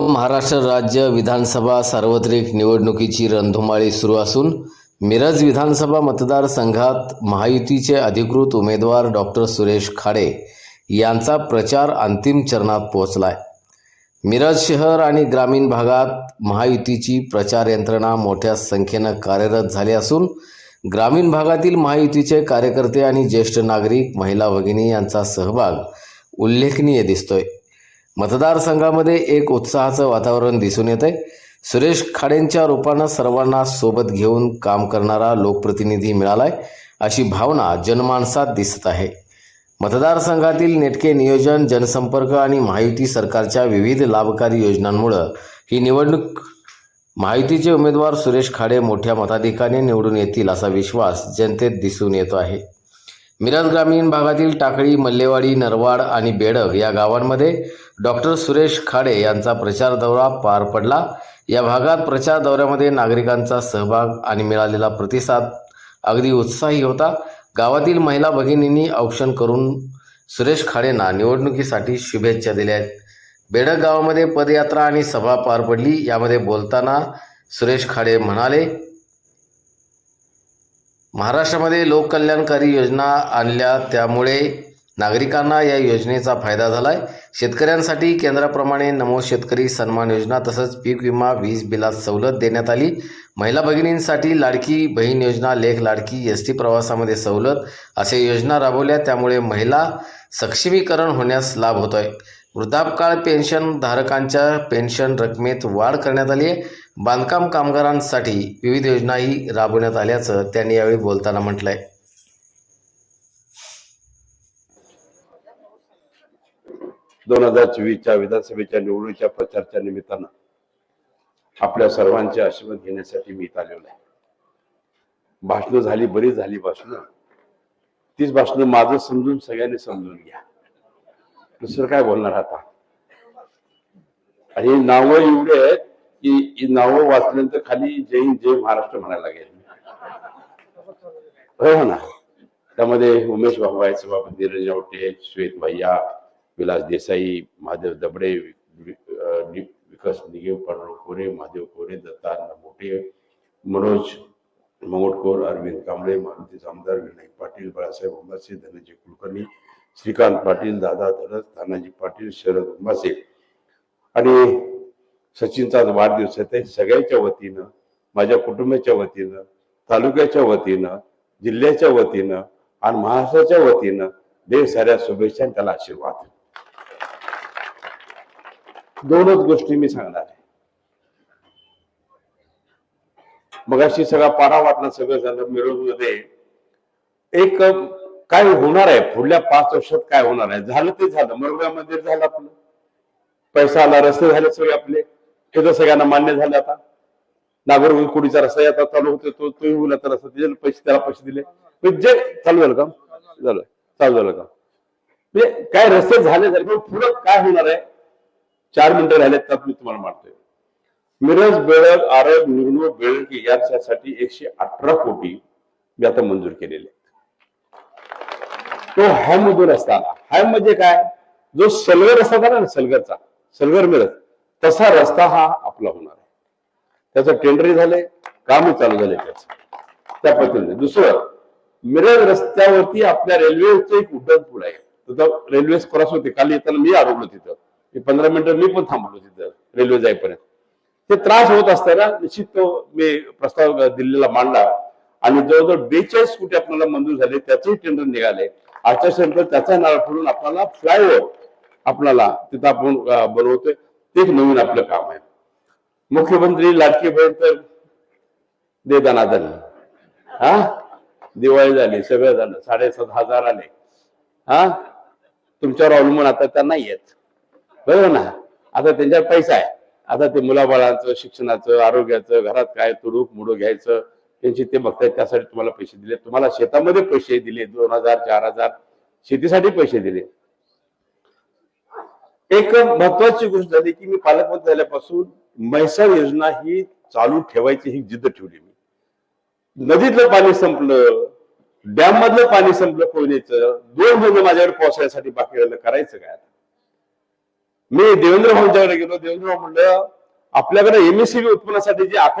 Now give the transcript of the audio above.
महाराष्ट्र राज्य विधानसभा सार्वत्रिक निवडणुकीची रणधुमाळी सुरू असून मिरज विधानसभा मतदारसंघात महायुतीचे अधिकृत उमेदवार डॉक्टर सुरेश खाडे यांचा प्रचार अंतिम चरणात पोहोचलाय. मिरज शहर आणि ग्रामीण भागात महायुतीची प्रचार यंत्रणा मोठ्या संख्येनं कार्यरत झाली असून ग्रामीण भागातील महायुतीचे कार्यकर्ते आणि ज्येष्ठ नागरिक महिला भगिनी यांचा सहभाग उल्लेखनीय दिसतोय. मतदारसंघामध्ये एक उत्साहाचं वातावरण दिसून येत आहे सुरेश खाडेंच्या रूपानं सर्वांना सोबत घेऊन काम करणारा लोकप्रतिनिधी मिळालाय. अशी भावना जनमानसात दिसत आहे. मतदारसंघातील नेटके नियोजन जनसंपर्क आणि महायुती सरकारच्या विविध लाभकारी योजनांमुळं ही निवडणूक महायुतीचे उमेदवार सुरेश खाडे मोठ्या मताधिकाने निवडून येतील असा विश्वास जनतेत दिसून येतो आहे. मिरज ग्रामीण भागातील टाकळी मल्लेवाडी नरवाड आणि बेडग या गावांमध्ये डॉक्टर सुरेश खाडे यांचा प्रचार दौरा पार पडला. या भागात प्रचार दौऱ्यामध्ये नागरिकांचा सहभाग आणि मिळालेला प्रतिसाद अगदी उत्साही होता. गावातील महिला भगिनींनी औक्षण करून सुरेश खाडेंना निवडणुकीसाठी शुभेच्छा दिल्या आहेत. बेडक गावामध्ये पदयात्रा आणि सभा पार पडली. यामध्ये बोलताना सुरेश खाडे म्हणाले महाराष्ट्रामध्ये लोककल्याणकारी योजना आणल्या त्यामुळे नागरिकांना या योजनेचा फायदा झाला आहे शेतकऱ्यांसाठी केंद्राप्रमाणे नमो शेतकरी सन्मान योजना तसंच पीक विमा वीज बिलात सवलत देण्यात आली. महिला भगिनींसाठी लाडकी बहीण योजना लेख लाडकी एस टी प्रवासामध्ये सवलत असे योजना राबवल्या. त्यामुळे महिला सक्षमीकरण होण्यास लाभ होतोय. वृद्धापकाळ पेन्शन धारकांच्या पेन्शन रकमेत वाढ करण्यात आली आहे. बांधकाम कामगारांसाठी विविध योजनाही राबवण्यात आल्याचं त्यांनी यावेळी बोलताना म्हटलंय. दोन हजार चोवीसच्या विधानसभेच्या निवडणुकीच्या प्रचारच्या निमित्तानं आपल्या सर्वांचे आशीर्वाद घेण्यासाठी मी इथं आलेलो आहे. भाषणं झाली बरीच झाली भाषणं. तीच भाषणं माझं समजून सगळ्यांनी समजून घ्या. दुसरं काय बोलणार आता? आणि नावं एवढे आहेत की ही नावं वाचल्यानंतर खाली जय हिंद जय महाराष्ट्र म्हणायला लागेल. हो ना त्यामध्ये उमेश बाबा आहेत सभापती निरंजन आवटे श्वेत भैया विलास देसाई महादेव दबडे विकास निगे पांडुरंग कोरे महादेव कोरे दत्ता मोठे मनोज मंगोटकोर अरविंद कांबळे मारुती जामदार विनायक पाटील बाळासाहेब उंबासे धनंजय कुलकर्णी श्रीकांत पाटील दादा धडस तानाजी पाटील शरद उंबासे आणि सचिनचा वाढदिवस आहे. ते सगळ्याच्या वतीनं माझ्या कुटुंबाच्या वतीनं तालुक्याच्या वतीनं जिल्ह्याच्या वतीनं आणि महाराष्ट्राच्या वतीनं देव साऱ्या शुभेच्छा त्याला आशीर्वाद. दोनच गोष्टी मी सांगणार आहे. मगाशी सगळा पारा वाटला सगळं झालं मिरवणूकमध्ये एक काय होणार आहे? पुढल्या पाच वर्षात काय होणार आहे? झालं ते झालं. मरुगा मंदिर झालं आपलं. पैसा आला रस्ते झाले सगळे आपले. हे तर सगळ्यांना मान्य झालं आता. नागोर कुडीचा रस्ता आता चालू होतो तो तोही होईल आता रस्ता त्याला पैसे त्याला पैसे दिले. म्हणजे जे चालू झालं का झालं चालू झालं का म्हणजे काय रस्ते झाले झाले पण पुढं काय होणार आहे? चार मिनिटं राहिलेत त्यात मी तुम्हाला मांडतोय. मिरज बेळग आरग निगणूर बेळग यांच्यासाठी एकशे अठरा कोटी मी आता मंजूर केलेले तो हॅम मधून रस्ता आला हॅम म्हणजे काय? जो सलगर रस्ता झाला ना सलगरचा सलगर मिरज तसा रस्ता हा आपला होणार आहे. त्याचं टेंडरही झाले काम चालू झाले त्याचं. त्या पद्धतीने. दुसरं मिरज रस्त्यावरती आपल्या रेल्वेचं एक उड्डाण पूल आहे. तिथं रेल्वे क्रॉस होते. काल येताना मी अडवलो तिथं. मी पंधरा मिनिटं मी पण थांबलो तिथं रेल्वे जाईपर्यंत. ते त्रास होत असताना निश्चित तो मी प्रस्ताव दिल्लीला मांडला. आणि जवळजवळ बेचाळीस कोटी आपल्याला मंजूर झाले. त्याचेही टेंडर निघाले. आचारसंहिता त्याचा नाळ फोडून आपल्याला फ्लायओव्हर आपल्याला तिथं आपण बनवतोय. ते एक नवीन आपलं काम आहे. मुख्यमंत्री लाडकी बहीण तर दे हा? दिवाळी झाली सगळं झालं साडेसात हजार आले. हा? तुमच्यावर अवलंबून आता त्या नाही येत बरोबर ना? आता त्यांच्यावर पैसा आहे. आता ते मुलाबाळांचं शिक्षणाचं आरोग्याचं घरात काय तुडूक मुडू घ्यायचं त्यांची ते बघतायत त्यासाठी तुम्हाला पैसे दिले. तुम्हाला शेतामध्ये पैसे दिले दोन हजार चार हजार शेतीसाठी पैसे दिले. एक महत्वाची गोष्ट झाली की मी पालकमंत्री झाल्यापासून म्हैसाळ योजना ही चालू ठेवायची ही जिद्द ठेवली मी. नदीतलं पाणी संपलं डॅम मधलं पाणी संपलं कोयनेचं दोन महिने माझ्याकडे पावसाळ्यासाठी बाकी राहिलं करायचं काय मी देवेंद्र भाऊंच्याकडे गेलो देवेंद्र भाऊ म्हणलं आपल्याकडे एमएससीबी उत्पन्नासाठी जे आकडे